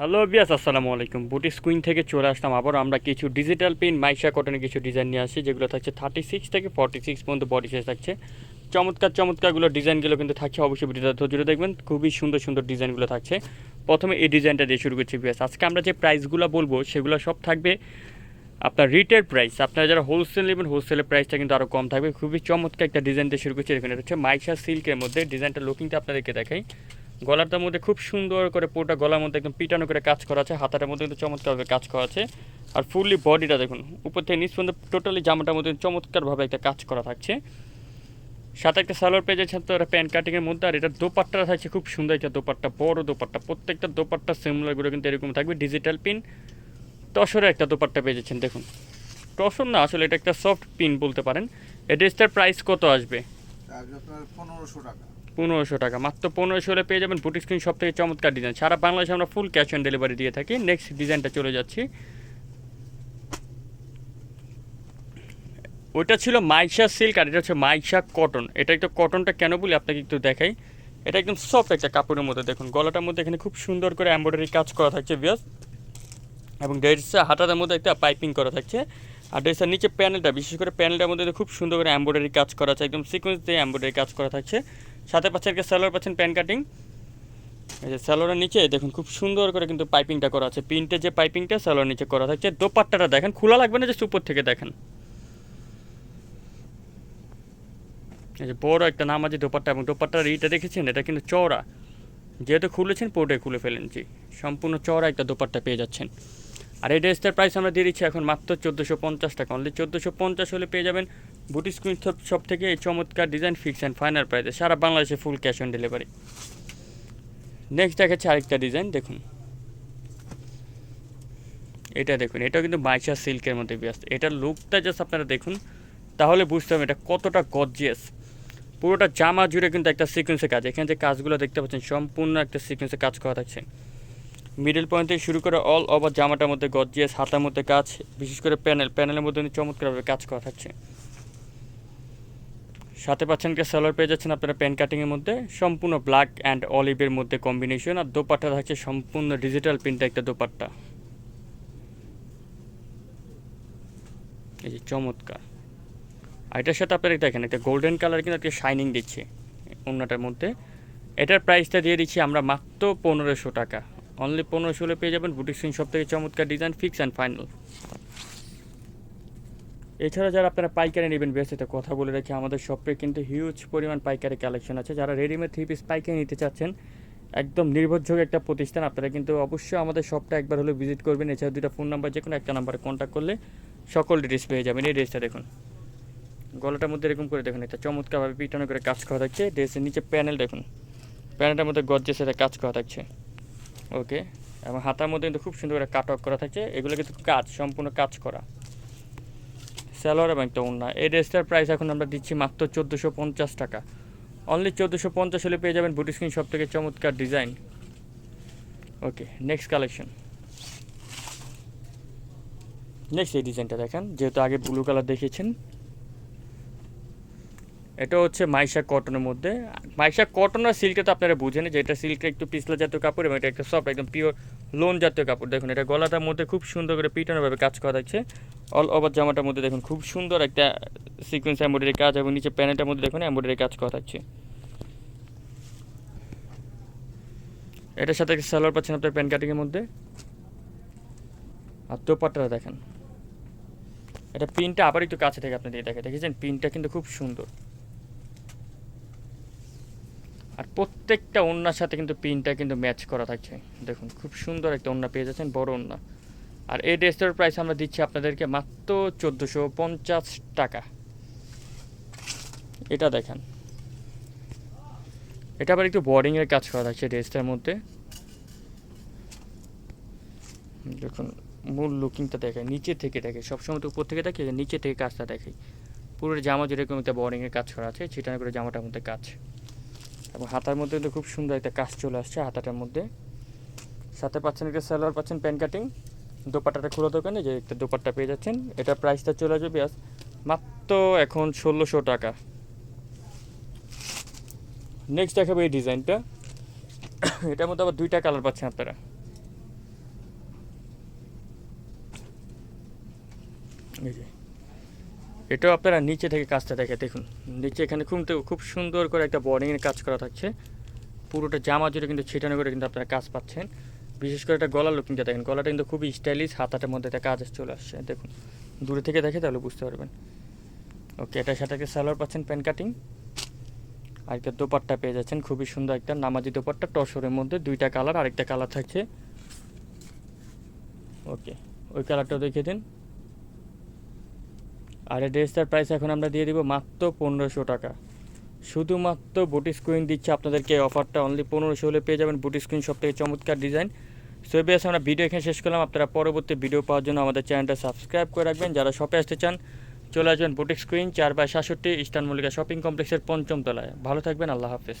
Hello বিয়াস আসসালামু আলাইকুম। বুটি স্কুইন থেকে চলে আসলাম আবার। আমরা কিছু ডিজিটাল পিন মাইশা কটনের কিছু ডিজাইন নিয়ে আসি যেগুলো থাকছে থার্টি সিক্স থেকে ফর্টি সিক্স পর্যন্ত বডি সাইজ থাকছে। চমৎকার চমৎকারগুলো ডিজাইনগুলো কিন্তু থাকছে, অবশ্যই ভিডিওটা ধৈর্য দেখবেন। খুবই সুন্দর সুন্দর ডিজাইনগুলো থাকছে। প্রথমে এই ডিজাইনটা দিয়ে শুরু করছি বিয়াস আজকে আমরা যে প্রাইসগুলো বলব, সেগুলো সব থাকবে আপনার রিটেল প্রাইস আপনারা যারা হোলসেল নেবেন হোলসেলের প্রাইসটা কিন্তু আরও কম থাকবে। খুবই চমৎকার একটা ডিজাইন দিয়ে শুরু করছি। এখানে হচ্ছে মাইশা সিল্কের মধ্যে ডিজাইনটা লুকিংটা আপনাদেরকে দেখাই। গলাটার মধ্যে খুব সুন্দর করে পুরোটা গলার মধ্যে একদম পিটানো করে কাজ করা আছে, হাতাটার মধ্যে কিন্তু চমৎকারভাবে কাজ করা আছে। আর ফুললি বডিটা দেখুন, উপর থেকে নিচ পর্যন্ত টোটালি জামাটার মধ্যে চমৎকারভাবে একটা কাজ করা থাকছে। সাথে একটা সালোয়ার পেয়ে যাচ্ছে তো একটা প্যান্ট কাটিংয়ের মধ্যে, আর এটা দোপাট্টা থাকছে খুব সুন্দর একটা দোপাট্টা, বড় দোপাট্টা, প্রত্যেকটা দোপাট্টা সিমিলারগুলো কিন্তু এরকম থাকবে ডিজিটাল পিন টসরে একটা দোপাট্টা পেয়ে যাচ্ছেন, দেখুন। টসর না, আসলে এটা একটা সফট পিন বলতে পারেন। এই ড্রেসটার প্রাইস কত আসবে? পনেরোশো টাকা। পনেরোশো টাকা। মাত্র পনেরোশো হলে পেয়ে যাবেন বুটিক স্ক্রিন সব থেকে চমৎকার ডিজাইন সারা বাংলাদেশে আমরা ফুল ক্যাশ অন ডেলিভারি দিয়ে থাকি। নেক্সট ডিজাইনটা চলে যাচ্ছি। ওইটা ছিল মাইশা সিল্ক আর এটা হচ্ছে মাইশা কটন এটা একটু কটনটা কেন বলি আপনাকে একটু দেখাই। এটা একদম সফট একটা কাপড়ের মধ্যে দেখুন। গলাটার মধ্যে এখানে খুব সুন্দর করে এমব্রয়ডারি কাজ করা থাকছে বিয়াস এবং ড্রেসটা হাতাটার মধ্যে একটা পাইপিং করা থাকছে। আর ড্রেসের নিচে প্যানেলটা, বিশেষ করে প্যানেলটার মধ্যে খুব সুন্দর করে এমব্রয়ডারি কাজ করা আছে, একদম সিকোয়েন্স দিয়ে এমব্রয়ডারি কাজ করা থাকছে। সাথে পাচ্ছেন একটা স্যালোয়ার পাচ্ছেন প্যান কাটিং। এই যে স্যালোয়ারের নিচে দেখুন, খুব সুন্দর করে কিন্তু পাইপিংটা করা আছে। প্রিন্টের যে পাইপিংটা স্যালোয়ার নিচে করা থাকছে। দোপাট্টাটা দেখেন, খোলা লাগবে না যে উপর থেকে দেখেন। এই যে বড় একটা নাম আছে দোপাট্টা এবং দোপাট্টার ইটা দেখেছেন? এটা কিন্তু চওড়া। যেহেতু খুলেছেন পোর্টে খুলে ফেলেন, জি। সম্পূর্ণ চওড়া একটা দোপাট্টা পেয়ে যাচ্ছেন। আর এই ড্রেসটার প্রাইস আমরা দিয়ে দিচ্ছি এখন মাত্র চোদ্দোশো পঞ্চাশ টাকা। অনলি চোদ্দোশো পঞ্চাশ হলে পেয়ে যাবেন বুটি স্ক্রিন সব থেকে এই চমৎকার ডিজাইন ফিক্স অ্যান্ড ফাইনাল প্রাইসে সারা বাংলাদেশে full cash on delivery next দেখাচ্ছে আরেকটা ডিজাইন দেখুন। এটা দেখুন, এটাও কিন্তু মাইশা সিল্কের মধ্যে ব্যস্ত। এটার লুকটা জাস্ট আপনারা দেখুন, তাহলে বুঝতে হবে এটা কতটা গর্জিয়াস পুরোটা জামা জুড়ে কিন্তু একটা সিকোয়েন্সের কাজ। এখানে যে কাজগুলো দেখতে পাচ্ছেন, সম্পূর্ণ একটা সিকোয়েন্সে কাজ করা থাকছে। মিডল পয়েন্ট থেকে শুরু করে অল ওভার জামাটার মধ্যে গর্জিয়াস, হাতার মধ্যে কাজ, বিশেষ করে প্যানেল। প্যানেলের মধ্যে কিন্তু চমৎকারভাবে কাজ করা থাকছে। সাথে পাচ্ছেন একটা সালোয়ার, পেয়ে যাচ্ছেন আপনারা প্যান কাটিংয়ের মধ্যে। সম্পূর্ণ ব্ল্যাক অ্যান্ড অলিভের মধ্যে কম্বিনেশন। আর দোপাট্টা থাকছে সম্পূর্ণ ডিজিটাল প্রিন্ট একটা দোপাট্টা। এই যে চমৎকার। আর এটার সাথে আপনারা দেখেন, একটা গোল্ডেন কালার কিন্তু একটা শাইনিং দিচ্ছে অন্যটার মধ্যে। এটার প্রাইসটা দিয়ে দিচ্ছি আমরা মাত্র পনেরোশো টাকা। অনলি পনেরো হলে পেয়ে যাবেন বুটিক সিং সব থেকে চমৎকার ডিজাইন ফিক্স অ্যান্ড ফাইনাল এছাড়া যারা আপনারা পাইকারি নেবেন বেসেতে কথা বলে রাখি, আমাদের শপে কিন্তু হিউজ পরিমাণ পাইকারি কালেকশন আছে। যারা রেডিমেড থ্রি পিস পাইকারি নিতে চাচ্ছেন, একদম নির্ভরযোগ্য একটা প্রতিষ্ঠান, আপনারা কিন্তু অবশ্যই আমাদের শপটা একবার হলে ভিজিট করবেন। এছাড়া দুটা ফোন নাম্বার যে কোনো একটা নাম্বারে কন্ট্যাক্ট করলে সকল ডিটেলস পেয়ে যাবেন। এই ড্রেসটা দেখুন। গলাটার মধ্যে এরকম করে দেখুন, একটা চমৎকারভাবে পিটানো করে কাজ করা থাকছে। ড্রেসের নিচে প্যানেল দেখুন। প্যানেলটার মধ্যে গজ্জের সাথে কাজ করা থাকছে। ওকে? এবং হাতার মধ্যে কিন্তু খুব সুন্দর করে কাট অফ করা থাকছে। এগুলো কিন্তু কাজ, সম্পূর্ণ কাজ করা। স্যালোয়ার এবং একটা ওড়না। এই ড্রেসটার প্রাইস এখন আমরা দিচ্ছি মাত্র চোদ্দোশো পঞ্চাশ টাকা। অনলি চোদ্দোশো পঞ্চাশ হলে পেয়ে যাবেন বুটি স্ক্রিন সব থেকে চমৎকার design okay next collection next এই ডিজাইনটা দেখেন। যেহেতু আগে ব্লু কালার দেখিয়েছেন এটা হচ্ছে মাইশা কটনের মধ্যে। মাইশা কটন আর সিল্কে তো আপনারা বুঝেন যে এটা সিল্কে একটু পিছলা জাতীয় কাপড় এবং এটা একটা সফট একদম পিওর লোন জাতীয় কাপড়। দেখুন, এটা গলাটার মধ্যে খুব সুন্দর করে পিটানোভাবে কাজ করা থাকছে। অল ওভার জামাটার মধ্যে দেখুন, খুব সুন্দর একটা সিকোয়েন্স এম্বয়ডারি কাজ এবং নিচে প্যানেলটার মধ্যে দেখুন এম্বয়ডারি কাজ করা থাকছে। এটার সাথে সালোয়ার পাচ্ছেন আপনার প্যান কাটিংয়ের মধ্যে। আর দোপাট্টাটা দেখেন। এটা পিনটা আবার একটু কাছে থেকে আপনি দিয়ে দেখে দেখেছেন পিনটা কিন্তু খুব সুন্দর। আর প্রত্যেকটা ওড়নার সাথে কিন্তু পিনটা কিন্তু ম্যাচ করা থাকছে। দেখুন, খুব সুন্দর একটা ওড়না পেয়ে যাচ্ছেন, বড় ওড়না। আর এই ড্রেসটার প্রাইস আমরা দিচ্ছি আপনাদেরকে মাত্র চোদ্দোশো পঞ্চাশ টাকা। এটা দেখেন। এটা আবার একটু বোর্ডিংয়ের কাজ করা থাকছে ড্রেসটার মধ্যে। দেখুন, মূল লুকিংটা দেখে নিচে থেকে দেখে সবসময় তো উপর থেকে দেখে নিচে থেকে কাজটা দেখে। পুরো জামা যেরকম একটা বোর্ডিংয়ের কাজ করা আছে সেটা করে জামাটার মধ্যে কাজ। এবং হাতার মধ্যে কিন্তু খুব সুন্দর একটা কাজ চলে আসছে হাতাটার মধ্যে। সাথে পাচ্ছেন একটা সালোয়ার, পাচ্ছেন প্যান কাটিং। দোপাট্টাটা খোলা দোকানে যে একটা দোপাট্টা পেয়ে যাচ্ছেন। এটা প্রাইসটা চলে যাবে আজ মাত্র এখন ষোলোশো টাকা। নেক্সট দেখাবো এই ডিজাইনটা। এটার মধ্যে আবার দুইটা কালার পাচ্ছেন আপনারা। এই যে। এটাও আপনারা নিচে থেকে কাজটা দেখে দেখুন। নিচে এখানে খুব খুব সুন্দর করে একটা বর্ডিংয়ের কাজ করা থাকছে। পুরোটা জামা জুড়ে কিন্তু ছিটানো করে কিন্তু আপনারা কাজ পাচ্ছেন। বিশেষ করে একটা গলার লুকিংটা দেখেন। গলাটা কিন্তু খুবই স্টাইলিশ হাতাটার মধ্যে একটা কাজ চলে আসছে। দেখুন, দূরে থেকে দেখে তাহলে বুঝতে পারবেন। ওকে এটার সাথে একটা সালোয়ার পাচ্ছেন প্যান কাটিং। আর একটা দোপাট্টা পেয়ে যাচ্ছেন, খুবই সুন্দর একটা নামাজি দোপাট্টা। টসরের মধ্যে দুইটা কালার, আরেকটা কালার থাকছে। ওকে ওই কালারটাও দেখিয়ে দিন। আর এই ড্রেসটার প্রাইস এখন আমরা দিয়ে দিব মাত্র পনেরোশো টাকা। শুধুমাত্র বুটি স্ক্রিন দিচ্ছে আপনাদেরকে এই অফারটা অনলি পনেরোশো হলে পেয়ে যাবেন বুটি স্ক্রিন সব থেকে চমৎকার ডিজাইন সো বেশ আমরা ভিডিও এখানে শেষ করলাম। আপনারা পরবর্তী ভিডিও পাওয়ার জন্য আমাদের চ্যানেলটা সাবস্ক্রাইব করে রাখবেন। যারা শপে আসতে চান, চলে আসবেন বুটিক স্ক্রিন চার বাই সাতষট্টি ইস্টার্ন মল্লিকা শপিং কমপ্লেক্সের পঞ্চম তলায়। ভালো থাকবেন, আল্লাহ হাফেজ।